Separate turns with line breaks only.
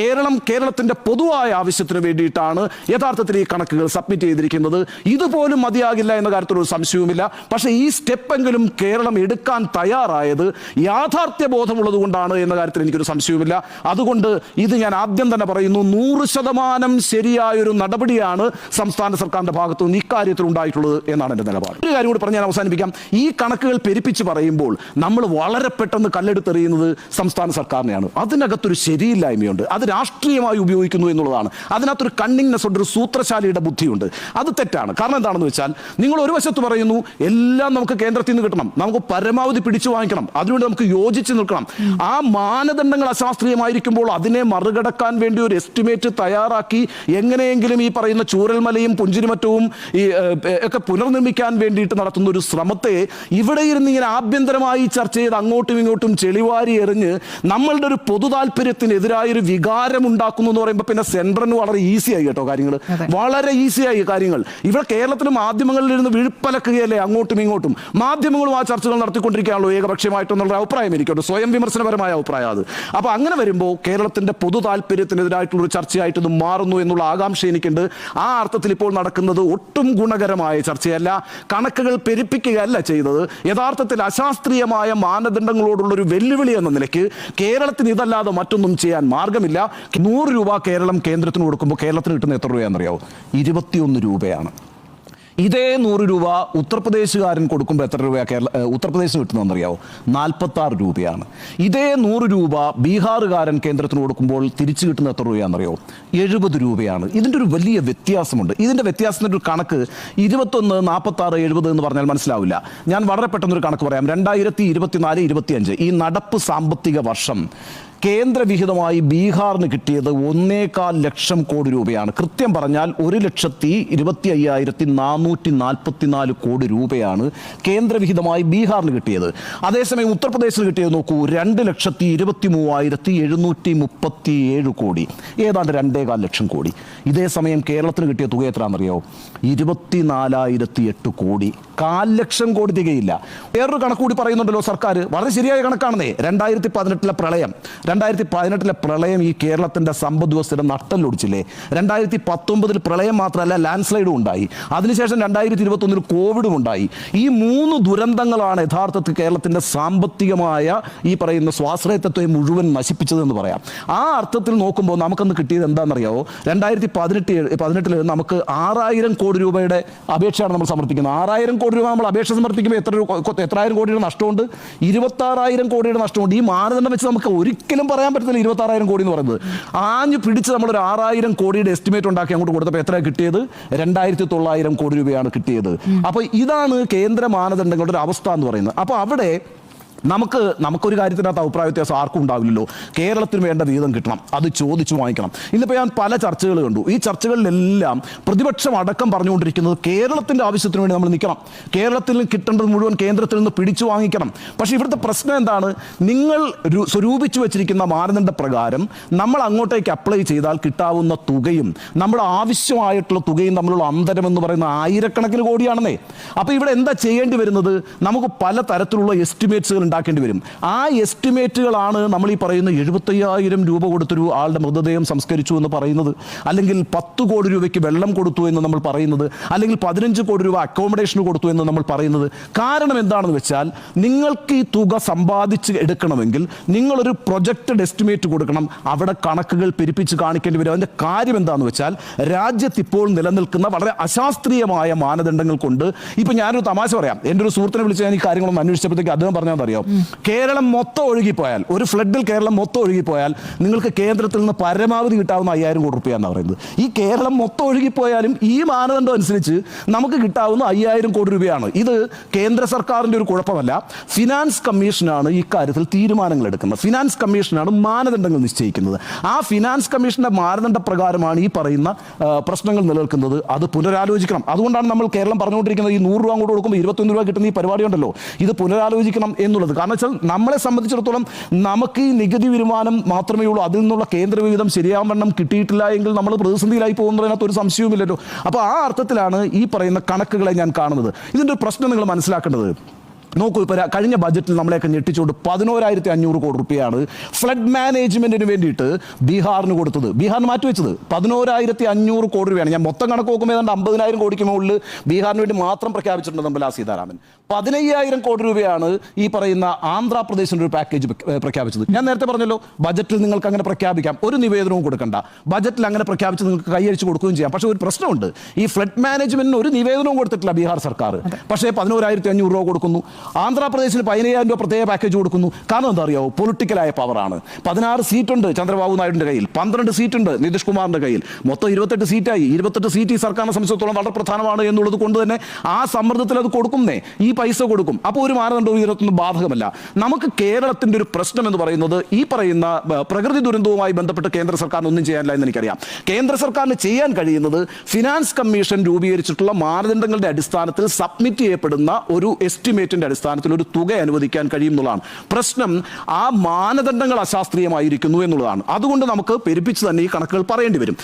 കേരളം കേരളത്തിന്റെ പൊതുവായ ആവശ്യത്തിന് വേണ്ടിയിട്ടാണ് യഥാർത്ഥത്തിൽ ഈ കണക്കുകൾ സബ്മിറ്റ് ചെയ്തിരിക്കുന്നത്. ഇതുപോലും മതിയാകില്ല എന്ന കാര്യത്തിൽ ഒരു സംശയവുമില്ല. പക്ഷേ ഈ സ്റ്റെപ്പെങ്കിലും കേരളം എടുക്കാൻ തയ്യാറായത് യാഥാർത്ഥ്യ ബോധമുള്ളത് കൊണ്ടാണ് എന്ന കാര്യത്തിൽ എനിക്കൊരു സംശയവുമില്ല. അതുകൊണ്ട് ഇത് ഞാൻ ആദ്യം തന്നെ പറയുന്നു നൂറ് ശതമാനം ശരിയായൊരു നടപടിയാണ് സംസ്ഥാന സർക്കാരിന്റെ ഭാഗത്തു നിന്ന് ഇക്കാര്യത്തിൽ ഉണ്ടായിട്ടുള്ളത് എന്നാണ് എന്റെ നിലപാട്. ഒരു കാര്യം കൂടി പറഞ്ഞ് ഞാൻ അവസാനിപ്പിക്കാം. ഈ കണക്കുകൾ പെരുപ്പിച്ച് പറയുമ്പോൾ നമ്മൾ വളരെ പെട്ടെന്ന് കല്ലെടുത്തെറിയുന്നത് സംസ്ഥാന സർക്കാരിനെയാണ്. അതിനകത്തൊരു ശരിയില്ലായ്മയുണ്ട്. അത് രാഷ്ട്രീയമായി ഉപയോഗിക്കുന്നു എന്നുള്ളതാണ്. അതിനകത്തൊരു കണ്ണിങ്നെസ് ഉണ്ട് ഒരു സൂത്രശാലിയുടെ ബുദ്ധിയുണ്ട്. അത് തെറ്റാണ്. കാരണം എന്താണെന്ന് വെച്ചാൽ നിങ്ങൾ ഒരു വശത്ത് പറയുന്നു എല്ലാം നമുക്ക് കേന്ദ്രത്തിൽ നിന്ന് കിട്ടണം. നമുക്ക് പരമാവധി പിടിച്ചു വാങ്ങിക്കണം. അതിനുവേണ്ടി നമുക്ക് യോജിച്ച് നിൽക്കണം. ആ മാനദണ്ഡങ്ങൾ അശാസ്ത്രീയമായിരിക്കുമ്പോൾ അതിനെ മറികടക്കാൻ വേണ്ടി ഒരു എസ്റ്റിമേറ്റ് തയ്യാറാക്കി എങ്ങനെയെങ്കിലും ഈ പറയുന്ന ചൂരൽമലയും പുഞ്ചിരിമറ്റവും ഈ ഒക്കെ പുനർനിർമ്മിക്കാൻ വേണ്ടിയിട്ട് നടത്തുന്ന ഒരു ശ്രമത്തെ ഇവിടെ ഇരുന്ന് ഇങ്ങനെ ആഭ്യന്തരമായി ചർച്ച ചെയ്ത് അങ്ങോട്ടും ഇങ്ങോട്ടും ചെളിവാരി എറിഞ്ഞ് നമ്മളുടെ ഒരു പൊതു താല്പര്യത്തിനെതിരായ ഒരു വികാരം ഉണ്ടാക്കുന്നു എന്ന് പറയുമ്പോൾ പിന്നെ സെൻട്രന് വളരെ ഈസി ആയി കേട്ടോ കാര്യങ്ങൾ വളരെ ഈസി ആയി കാര്യങ്ങൾ. ഇവിടെ കേരളത്തിൽ മാധ്യമങ്ങളിൽ ഇരുന്ന് വിഴുപ്പലക്കുകയല്ലേ അങ്ങോട്ടും ഇങ്ങോട്ടും? മാധ്യമങ്ങളും ആ ചർച്ചകൾ നടത്തിക്കൊണ്ടിരിക്കുകയാണല്ലോ ഏകപക്ഷീയമായിട്ടെന്നുള്ള അഭിപ്രായം എനിക്കുണ്ട്. സ്വയം വിമർശനപരമായ അഭിപ്രായം അത്. അപ്പൊ അങ്ങനെ വരുമ്പോൾ കേരളത്തിന്റെ പൊതു താല്പര്യത്തിനെതിരായിട്ടുള്ള ഒരു ചർച്ചയായിട്ട് ഇത് മാറുന്നു എന്നുള്ള ആകാംക്ഷ എനിക്കുണ്ട്. ആ അർത്ഥത്തിൽ ഇപ്പോൾ നടക്കുന്നത് ഒട്ടും ഗുണകരമായ ചർച്ചയല്ല. കണക്കുകൾ പെരുപ്പിക്കുകയല്ല ചെയ്തത്. യഥാർത്ഥത്തിൽ അശാസ്ത്രീയമായ മാനദണ്ഡങ്ങളോടുള്ള ഒരു വെല്ലുവിളി എന്ന നിലയ്ക്ക് കേരളത്തിന് ഇതല്ലാതെ മറ്റൊന്നും ചെയ്യാൻ മാർഗമില്ല. നൂറ് രൂപ കേരളം കേന്ദ്രത്തിന് കൊടുക്കുമ്പോൾ കേരളത്തിന് കിട്ടുന്ന എത്ര രൂപയാണെന്നറിയാവോ? ഇരുപത്തിയൊന്ന് രൂപയാണ്. ഇതേ നൂറ് രൂപ ഉത്തർപ്രദേശുകാരൻ കൊടുക്കുമ്പോൾ എത്ര രൂപയാണ് കേരള ഉത്തർപ്രദേശിന് കിട്ടുന്നതെന്നറിയാവോ? നാൽപ്പത്താറ് രൂപയാണ്. ഇതേ നൂറ് രൂപ ബീഹാറുകാരൻ കേന്ദ്രത്തിന് കൊടുക്കുമ്പോൾ തിരിച്ചു കിട്ടുന്ന എത്ര രൂപയാണെന്നറിയോ എഴുപത് രൂപയാണ്. ഇതിന്റെ ഒരു വലിയ വ്യത്യാസമുണ്ട്. ഇതിന്റെ വ്യത്യാസത്തിന്റെ ഒരു കണക്ക് ഇരുപത്തൊന്ന് നാൽപ്പത്താറ് എഴുപത് എന്ന് പറഞ്ഞാൽ മനസ്സിലാവില്ല. ഞാൻ വളരെ പെട്ടെന്നൊരു കണക്ക് പറയാം. രണ്ടായിരത്തി ഇരുപത്തിനാല് ഇരുപത്തിയഞ്ച് ഈ നടപ്പ് സാമ്പത്തിക വർഷം കേന്ദ്ര വിഹിതമായി ബീഹാറിന് കിട്ടിയത് ഒന്നേകാൽ ലക്ഷം കോടി രൂപയാണ്. കൃത്യം പറഞ്ഞാൽ ഒരു ലക്ഷത്തി ഇരുപത്തി അയ്യായിരത്തി നാനൂറ്റി നാൽപ്പത്തിനാല് കോടി രൂപയാണ് കേന്ദ്രവിഹിതമായി ബീഹാറിന് കിട്ടിയത്. അതേസമയം ഉത്തർപ്രദേശിൽ കിട്ടിയത് നോക്കൂ രണ്ട് ലക്ഷത്തി ഇരുപത്തി മൂവായിരത്തി എഴുന്നൂറ്റി മുപ്പത്തി ഏഴ് കോടി. ഏതാണ്ട് രണ്ടേകാൽ ലക്ഷം കോടി. ഇതേ സമയം കേരളത്തിന് കിട്ടിയ തുക എത്രയാണെന്നറിയോ ഇരുപത്തിനാലായിരത്തി എട്ട് കോടി. കാൽ ലക്ഷം കോടി തികയില്ല. വേറൊരു കണക്ക് കൂടി പറയുന്നുണ്ടല്ലോ സർക്കാർ വളരെ ശരിയായ കണക്കാണെന്നേ. രണ്ടായിരത്തി പതിനെട്ടിലെ പ്രളയം. രണ്ടായിരത്തി പതിനെട്ടിലെ പ്രളയം ഈ കേരളത്തിന്റെ സമ്പദ് വ്യവസ്ഥയുടെ നട്ടല്ലൊടിച്ചില്ലേ രണ്ടായിരത്തി പത്തൊമ്പതിൽ പ്രളയം മാത്രമല്ല ലാൻഡ് സ്ലൈഡും ഉണ്ടായി. അതിനുശേഷം രണ്ടായിരത്തി ഇരുപത്തൊന്നിൽ കോവിഡും ഉണ്ടായി. ഈ മൂന്ന് ദുരന്തങ്ങളാണ് യഥാർത്ഥത്തിൽ കേരളത്തിന്റെ സാമ്പത്തികമായ ഈ പറയുന്ന സ്വാശ്രയത്വത്തെ മുഴുവൻ നശിപ്പിച്ചതെന്ന് പറയാം. ആ അർത്ഥത്തിൽ നോക്കുമ്പോൾ നമുക്കന്ന് കിട്ടിയത് എന്താണെന്നറിയാവോ? രണ്ടായിരത്തി പതിനെട്ട് പതിനെട്ടിൽ നമുക്ക് ആറായിരം കോടി രൂപയുടെ അപേക്ഷയാണ് നമ്മൾ സമർപ്പിക്കുന്നത്. ആറായിരം കോടി രൂപ നമ്മൾ അപേക്ഷ സമർപ്പിക്കുമ്പോൾ എത്ര എത്രായിരം കോടിയുടെ നഷ്ടമുണ്ട്? ഇരുപത്താറായിരം കോടിയുടെ നഷ്ടമുണ്ട്. ഈ മാനദണ്ഡം വെച്ച് നമുക്ക് ഒരിക്കലും പറയാൻ പറ്റത്തില്ല ഇരുപത്താറായിരം കോടി എന്ന് പറയുന്നത്. ആഞ്ഞ് പിടിച്ച് നമ്മൾ ഒരു ആറായിരം കോടിയുടെ എസ്റ്റിമേറ്റ് ഉണ്ടാക്കി അങ്ങോട്ട് കൊടുത്തപ്പോൾ എത്ര കിട്ടിയത്? രണ്ടായിരത്തി തൊള്ളായിരം കോടി രൂപയാണ് കിട്ടിയത്. അപ്പോൾ ഇതാണ് കേന്ദ്ര മാനദണ്ഡങ്ങളുടെ ഒരു അവസ്ഥ എന്ന് പറയുന്നത്. അപ്പോൾ അവിടെ നമുക്ക് നമുക്കൊരു കാര്യത്തിനകത്ത് അഭിപ്രായ വ്യത്യാസം ആർക്കും ഉണ്ടാവില്ലല്ലോ. കേരളത്തിന് വേണ്ട വീതം കിട്ടണം. അത് ചോദിച്ചു വാങ്ങിക്കണം. ഇന്നിപ്പോൾ ഞാൻ പല ചർച്ചകൾ കണ്ടു. ഈ ചർച്ചകളിലെല്ലാം പ്രതിപക്ഷം അടക്കം പറഞ്ഞുകൊണ്ടിരിക്കുന്നത് കേരളത്തിന്റെ ആവശ്യത്തിന് വേണ്ടി നമ്മൾ നിൽക്കണം. കേരളത്തിൽ കിട്ടേണ്ടത് മുഴുവൻ കേന്ദ്രത്തിൽ നിന്ന് പിടിച്ചു വാങ്ങിക്കണം. പക്ഷേ ഇവിടുത്തെ പ്രശ്നം എന്താണ്? നിങ്ങൾ സ്വരൂപിച്ചു വെച്ചിരിക്കുന്ന മാനദണ്ഡ പ്രകാരം നമ്മൾ അങ്ങോട്ടേക്ക് അപ്ലൈ ചെയ്താൽ കിട്ടാവുന്ന തുകയും നമ്മുടെ ആവശ്യമായിട്ടുള്ള തുകയും തമ്മിലുള്ള അന്തരം എന്ന് പറയുന്ന ആയിരക്കണക്കിന് കോടിയാണെന്നേ. അപ്പോൾ ഇവിടെ എന്താ ചെയ്യേണ്ടി വരുന്നത്? നമുക്ക് പല തരത്തിലുള്ള എസ്റ്റിമേറ്റ്സുകൾ ഉണ്ടാക്കേണ്ടി വരും. ആ എസ്റ്റിമേറ്റുകളാണ് നമ്മൾ ഈ പറയുന്ന എഴുപത്തയ്യായിരം രൂപ കൊടുത്തൊരു ആളുടെ മൃതദേഹം സംസ്കരിച്ചു എന്ന് പറയുന്നത്. അല്ലെങ്കിൽ പത്ത് കോടി രൂപയ്ക്ക് വെള്ളം കൊടുത്തു എന്ന് നമ്മൾ പറയുന്നത്. അല്ലെങ്കിൽ പതിനഞ്ച് കോടി രൂപ അക്കോമഡേഷന് കൊടുത്തു എന്ന് നമ്മൾ പറയുന്നത്. കാരണം എന്താണെന്ന് വെച്ചാൽ നിങ്ങൾക്ക് ഈ തുക സമ്പാദിച്ച് എടുക്കണമെങ്കിൽ നിങ്ങളൊരു പ്രൊജക്റ്റഡ് എസ്റ്റിമേറ്റ് കൊടുക്കണം. അവിടെ കണക്കുകൾ പെരുപ്പിച്ച് കാണിക്കേണ്ടി വരും. അതിന്റെ കാര്യം എന്താണെന്ന് വെച്ചാൽ രാജ്യത്ത് ഇപ്പോൾ നിലനിൽക്കുന്ന വളരെ അശാസ്ത്രീയമായ മാനദണ്ഡങ്ങൾ കൊണ്ട് ഇപ്പം ഞാനൊരു തമാശ പറയാം. എന്റെ ഒരു സുഹൃത്തിനെ വിളിച്ച് ഞാൻ ഈ കാര്യങ്ങളൊന്നും അന്വേഷിച്ചപ്പോഴത്തേക്ക് അദ്ദേഹം പറഞ്ഞാൽ അറിയോ കേരളം മൊത്തം ഒഴുകിപ്പോയാൽ ഒരു ഫ്ലഡിൽ കേരളം മൊത്തം ഒഴുകിപ്പോയാൽ നിങ്ങൾക്ക് കേന്ദ്രത്തിൽ നിന്ന് പരമാവധി കിട്ടാവുന്ന അയ്യായിരം കോടി റുപ്യ എന്ന് പറയുന്നത്. ഈ കേരളം മൊത്തം ഒഴുകിപ്പോയാലും ഈ മാനദണ്ഡം അനുസരിച്ച് നമുക്ക് കിട്ടാവുന്ന അയ്യായിരം കോടി രൂപയാണ്. ഇത് കേന്ദ്ര സർക്കാരിന്റെ ഒരു കുഴപ്പമല്ല. ഫിനാൻസ് കമ്മീഷനാണ് ഇക്കാര്യത്തിൽ തീരുമാനങ്ങൾ എടുക്കുന്നത്. ഫിനാൻസ് കമ്മീഷനാണ് മാനദണ്ഡങ്ങൾ നിശ്ചയിക്കുന്നത്. ആ ഫിനാൻസ് കമ്മീഷന്റെ മാനദണ്ഡ പ്രകാരമാണ് ഈ പറയുന്ന പ്രശ്നങ്ങൾ നിലനിൽക്കുന്നത്. അത് പുനരാലോചിക്കണം. അതുകൊണ്ടാണ് നമ്മൾ കേരളം പറഞ്ഞുകൊണ്ടിരിക്കുന്നത് ഈ നൂറ് രൂപ കൊടുക്കുമ്പോൾ ഇരുപത്തൊന്ന് രൂപ കിട്ടുന്ന ഈ പരിപാടി ഉണ്ടല്ലോ. ഇത് പുനരാലോചിക്കണം എന്നുള്ളത്. കാരണം വെച്ചാൽ നമ്മളെ സംബന്ധിച്ചിടത്തോളം നമുക്ക് ഈ നികുതി വരുമാനം മാത്രമേ ഉള്ളൂ. അതിൽ നിന്നുള്ള കേന്ദ്ര വിഹിതം ശരിയാവണ്ണം കിട്ടിയിട്ടില്ല എങ്കിൽ നമ്മൾ പ്രതിസന്ധിയിലായി പോകുന്നതിനകത്ത് ഒരു സംശയവുമില്ലല്ലോ. അപ്പോൾ ആ അർത്ഥത്തിലാണ് ഈ പറയുന്ന കണക്കുകളെ ഞാൻ കാണുന്നത്. ഇതിന്റെ ഒരു പ്രശ്നം നിങ്ങൾ മനസ്സിലാക്കേണ്ടത്. നോക്കൂ ഇപ്പോൾ കഴിഞ്ഞ ബജറ്റിൽ നമ്മളെയൊക്കെ ഞെട്ടിച്ചുകൊണ്ട് പതിനോരായിരത്തി അഞ്ഞൂറ് കോടി റുപ്യയാണ് ഫ്ലഡ് മാനേജ്മെന്റിന് വേണ്ടിയിട്ട് ബീഹാറിന് കൊടുത്തത്. ബീഹാറിന് മാറ്റിവെച്ചത്. പതിനോരായിരത്തി അഞ്ഞൂറ് കോടി രൂപയാണ്. ഞാൻ മൊത്തം കണക്ക് നോക്കുമ്പോൾ ഏതാണ്ട് അമ്പതിനായിരം കോടിക്ക് മുകളിൽ ബീഹാറിന് വേണ്ടി മാത്രം പ്രഖ്യാപിച്ചിട്ടുണ്ട് നിർമ്മലാ സീതാരാമൻ. പതിനയ്യായിരം കോടി രൂപയാണ് ഈ പറയുന്ന ആന്ധ്രാപ്രദേശിന്റെ ഒരു പാക്കേജ് പ്രഖ്യാ- പ്രഖ്യാപിച്ചത്. ഞാൻ നേരത്തെ പറഞ്ഞല്ലോ ബജറ്റിൽ നിങ്ങൾക്ക് അങ്ങനെ പ്രഖ്യാപിക്കാം. ഒരു നിവേദനവും കൊടുക്കണ്ട. ബജറ്റിൽ അങ്ങനെ പ്രഖ്യാപിച്ച് നിങ്ങൾക്ക് കൈയടിച്ച് കൊടുക്കുകയും ചെയ്യാം. പക്ഷേ ഒരു പ്രശ്നമുണ്ട്. ഈ ഫ്ലഡ് മാനേജ്മെന്റിന് ഒരു നിവേദനവും കൊടുത്തിട്ടില്ല ബീഹാർ സർക്കാർ. പക്ഷേ പതിനോരായിരത്തി അഞ്ഞൂറ് രൂപ കൊടുക്കുന്നു. ആന്ധ്രാപ്രദേശിന് പതിനയ്യായിരം രൂപ പ്രത്യേക പാക്കേജ് കൊടുക്കുന്നു. കാരണം എന്താ അറിയാവോ പൊളിറ്റിക്കലായ പവറാണ് പതിനാറ് സീറ്റുണ്ട് ചന്ദ്രബാബു നായിഡുവിന്റെ കയ്യിൽ. പന്ത്രണ്ട് സീറ്റുണ്ട് നിതീഷ് കുമാറിന്റെ കയ്യിൽ. മൊത്തം ഇരുപത്തെട്ട് സീറ്റായി. ഇരുപത്തെട്ട് സീറ്റ് ഈ സർക്കാരിനെ സംബന്ധിച്ചിടത്തോളം വളരെ പ്രധാനമാണ് എന്നുള്ളത് കൊണ്ട് തന്നെ ആ സമ്മർദ്ദത്തിൽ അത് കൊടുക്കുന്നേ. ഈ പൈസ കൊടുക്കും. അപ്പോൾ ഒരു മാനദണ്ഡവും ഇതിനകത്തൊന്നും ബാധകമല്ല. നമുക്ക് കേരളത്തിന്റെ ഒരു പ്രശ്നം എന്ന് പറയുന്നത് ഈ പറയുന്ന പ്രകൃതി ദുരന്തവുമായി ബന്ധപ്പെട്ട് കേന്ദ്ര സർക്കാരിന് ഒന്നും ചെയ്യാനില്ല എന്ന് എനിക്കറിയാം. കേന്ദ്ര സർക്കാരിന് ചെയ്യാൻ കഴിയുന്നത് ഫിനാൻസ് കമ്മീഷൻ രൂപീകരിച്ചിട്ടുള്ള മാനദണ്ഡങ്ങളുടെ അടിസ്ഥാനത്തിൽ സബ്മിറ്റ് ചെയ്യപ്പെടുന്ന ഒരു എസ്റ്റിമേറ്റിന്റെ അടിസ്ഥാനത്തിൽ ഒരു തുക അനുവദിക്കാൻ കഴിയും എന്നുള്ളതാണ്. പ്രശ്നം ആ മാനദണ്ഡങ്ങൾ അശാസ്ത്രീയമായിരിക്കുന്നു എന്നുള്ളതാണ്. അതുകൊണ്ട് നമുക്ക് പെരുപ്പിച്ച് തന്നെ ഈ കണക്കുകൾ പറയേണ്ടി വരും.